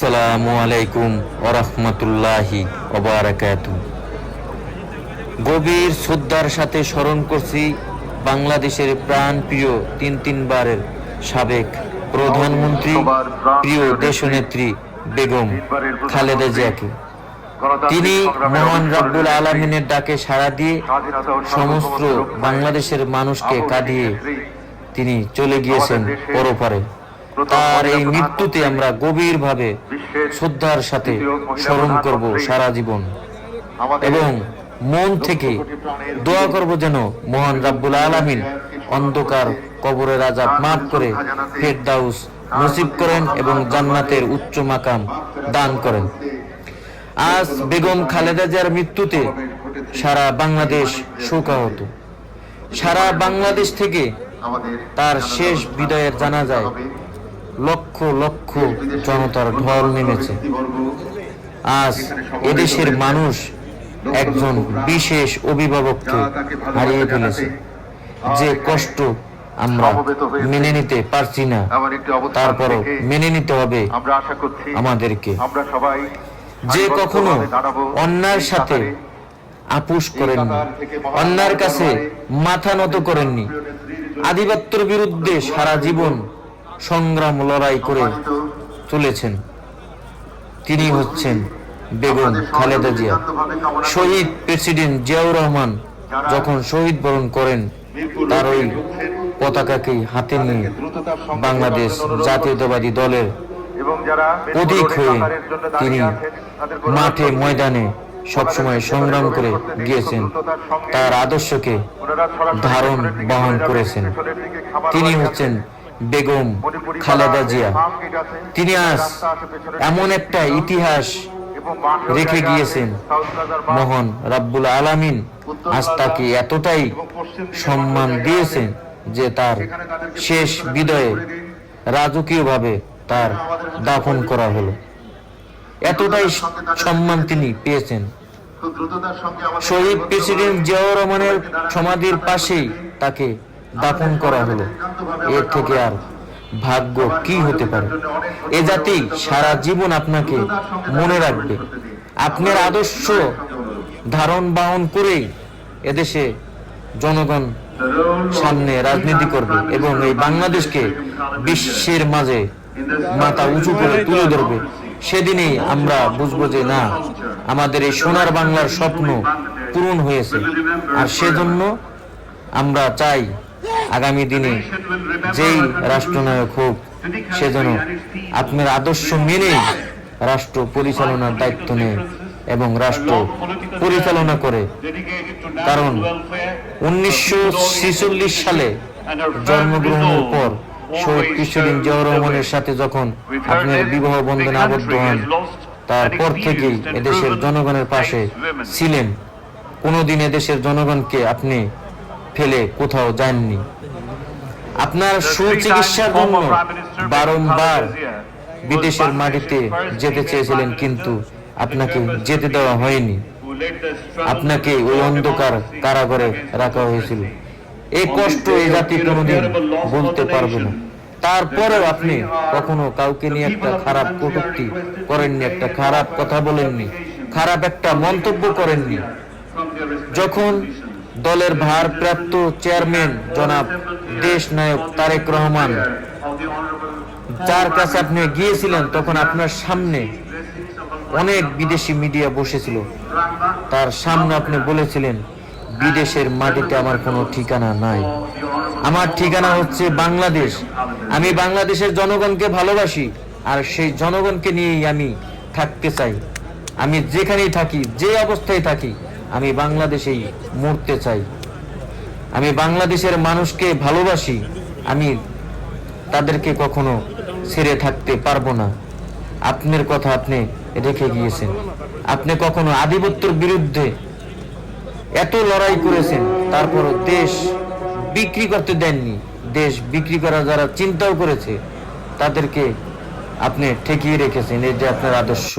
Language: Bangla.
আসসালামু আলাইকুম ওরহমতুল্লাহি গভীর শ্রদ্ধার সাথে স্মরণ করছি বাংলাদেশের প্রাণ প্রিয় তিন তিনবারের সাবেক প্রধানমন্ত্রী, প্রিয় দেশনেত্রী বেগম খালেদা জিয়াকে। তিনি মহান রাব্বুল আলমিনের ডাকে সাড়া দিয়ে সমস্ত বাংলাদেশের মানুষকে কাঁদিয়ে তিনি চলে গিয়েছেন পরপারে তার এই মৃত্যুতে আমরা গভীরভাবে শ্রদ্ধার সাথে স্মরণ করব সারা জীবন। এবং মন থেকে দোয়া করব যেন মহান রাব্বুল আলামিন অন্ধকার কবরের আজাব মাফ করে ফেরদাউস নসিব করেন এবং জান্নাতের উচ্চ মাকাম দান। করেন। আজ বেগম খালেদা জিয়ার মৃত্যুতে সারা বাংলাদেশ শোকাহত। সারা বাংলাদেশ থেকে তার শেষ বিদায়ের জানা যায় লক্ষ লক্ষ জনতার ঢল নেমেছে আজ এদেশের মানুষ একজন বিশেষ অভিভাবককে হারিয়ে ফেলেছে যে কষ্ট আমরা মেনে নিতে পারছি না, তারপরও মেনে নিতে হবে আমাদেরকে যে কখনো অন্যায়ের সাথে। আপুস করেননি, অন্যায়ের কাছে মাথা নত করেননি, আধিপত্যের বিরুদ্ধে সারা জীবন সংগ্রাম লড়াই করে চলেছেন তিনি হচ্ছেন বেগম খালেদা জিয়া। শহীদ প্রেসিডেন্ট জিয়াউর রহমান যখন শহীদ বরণ করেন তার ওই পতাকাকে হাতে নিয়ে বাংলাদেশ জাতীয়তাবাদী দলের অধিক হয়ে তিনি মাঠে ময়দানে সবসময় সংগ্রাম করে গিয়েছেন। তার আদর্শকে ধারণ বহন করেছেন। তিনি হচ্ছেন বেগম খালেদা জিয়া। তিনি আজ এমন একটা ইতিহাস রেখে গিয়েছেন। মহান রাব্বুল আলামিন আজ তাকে এতটাই সম্মান দিয়েছেন যে তার শেষ বিদয়ে রাজকীয়ভাবে তার দাফন করা হলো। এতটাই সম্মান তিনি পেয়েছেন। শহীদ প্রেসিডেন্ট জিয়াউর রহমানের সমাধির পাশেই তাকে দাফন করা হলো। এর থেকে আর ভাগ্য কি হতে পারে? এ জাতি সারা জীবন আপনাকে মনে রাখবে। আপনার আদর্শ ধারণ বাহন করেই এদেশে জনগণ সামনে রাজনীতি করবে এবং এই বাংলাদেশকে বিশ্বের মাঝে মাথা উঁচু করে তুলে ধরবে। সেদিনেই আমরা বুঝব যে না, আমাদের এই সোনার বাংলার স্বপ্ন পূরণ হয়েছে। আর সেজন্য আমরা চাই আগামী দিনে যেই রাষ্ট্রনায়ক হোক সেজন্য আপনার আদর্শ মেনে রাষ্ট্র পরিচালনার দায়িত্ব নেয় এবং রাষ্ট্র পরিচালনা করে। কারণ উনিশশো সালে জন্মগ্রহণের পর শহীদ প্রেসিডেন্ট জিয়াউর রহমানের সাথে যখন আপনার বিবাহ বন্ধনে আবদ্ধ হন, তারপর থেকেই এদেশের জনগণের পাশে ছিলেন। কোনোদিন এদেশের জনগণকে আপনি ফেলে কোথাও যাননি। আপনার সুচিকিৎসার জন্য বারংবার বিদেশের মাটিতে যেতে চেয়েছিলেন কিন্তু আপনাকে যেতে দেওয়া হয়নি। আপনাকে ওই অন্ধকার কারাগারে রাখা হয়েছিল। এই কষ্ট এই জাতি কোনোদিন বলতে পারবে না। তারপরেও আপনি কখনো কাউকে নিয়ে একটা খারাপ কটূক্তি করেননি একটা খারাপ কথা বলেননি খারাপ একটা মন্তব্য করেননি। যখন দলের ভারপ্রাপ্ত চেয়ারম্যান জনাব দেশ নায়ক তারেক রহমান। যার কাছে আপনি গিয়েছিলেন, তখন আপনার সামনে অনেক বিদেশি মিডিয়া বসেছিল। তার সামনে আপনি বলেছিলেন, বিদেশের মাটিতে আমার কোনো ঠিকানা নাই। আমার ঠিকানা হচ্ছে বাংলাদেশ। আমি বাংলাদেশের জনগণকে ভালোবাসি, আর সেই জনগণকে নিয়েই আমি থাকতে চাই। আমি যেখানেই থাকি, যে অবস্থায় থাকি আমি বাংলাদেশেই মরতে চাই। আমি বাংলাদেশের মানুষকে ভালোবাসি। আমি তাদেরকে কখনো ছেড়ে থাকতে পারব না। আপনার কথা আপনি রেখে গিয়েছেন। আপনি কখনো আধিপত্যের বিরুদ্ধে এত লড়াই করেছেন তারপর দেশ বিক্রি করতে দেননি। দেশ বিক্রি করা যারা চিন্তাও করেছে, তাদেরকে আপনি ঠেকিয়ে রেখেছেন। এই যে আপনার আদর্শ।